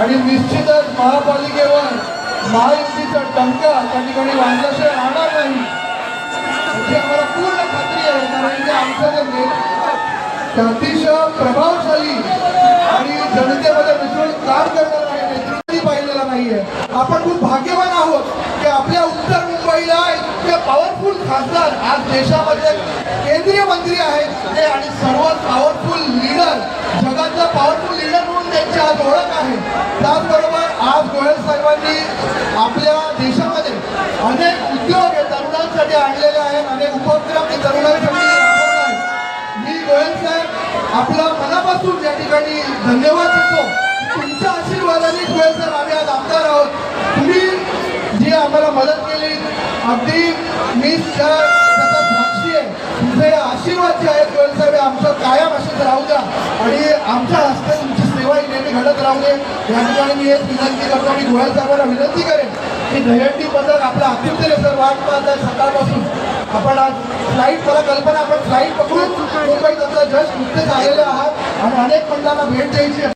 आणि निश्चितच महापालिकेवर महायुतीचा टंका त्या ठिकाणी वाजल्याशिवाय राहणार नाही. याची आम्हाला पूर्ण खात्री आहे कारण की आमचं जे नेतृत्व अतिशय प्रभावशाली आणि जनतेमध्ये मिसळून काम करणार आहे नेतृत्व पाहिलेला नाहीये. आपण खूप भाग्यवान आहोत की आपल्या उत्तर मुंबईला इतके पॉवरफुल खासदार आज देशामध्ये केंद्रीय मंत्री आहेत ते आणि सर्वात पॉवरफुल लीडर जगातला पॉवरफुल लीडर म्हणून त्यांची आज ओळख आहे त्याचबरोबर आज गोयल साहेबांनी आपल्या देशामध्ये अनेक उद्योग हे तरुणांसाठी आणलेले आहेत अनेक उपक्रम हे तरुणांसाठी आहेत. मी गोयल साहेब आपला मनापासून या ठिकाणी धन्यवाद देतो. तुमच्या आशीर्वादाने गोयल साहेब आम्ही आज आमदार आहोत. तुम्ही जी आम्हाला मदत केली अगदी मी त्याचा साक्षी आहे. तुमचे आशीर्वाद जे आहेत गोयल साहेब आमचं कायम असेच राहू द्या. आणि आमच्या हस्ते घडत राहू दे या ठिकाणी मी एक विनंती करतो मी गोयल साहेबांना विनंती करेन की दहीहंडी पथक आपल्या आकृतीने सर वाट पाहत आहे सकाळपासून. आपण आज फ्लाईट मला कल्पना आपण फ्लाईट पकडून मुंबईत आता जस्ट नुकतेच आलेले आहात आणि अनेक मंडळांना भेट द्यायची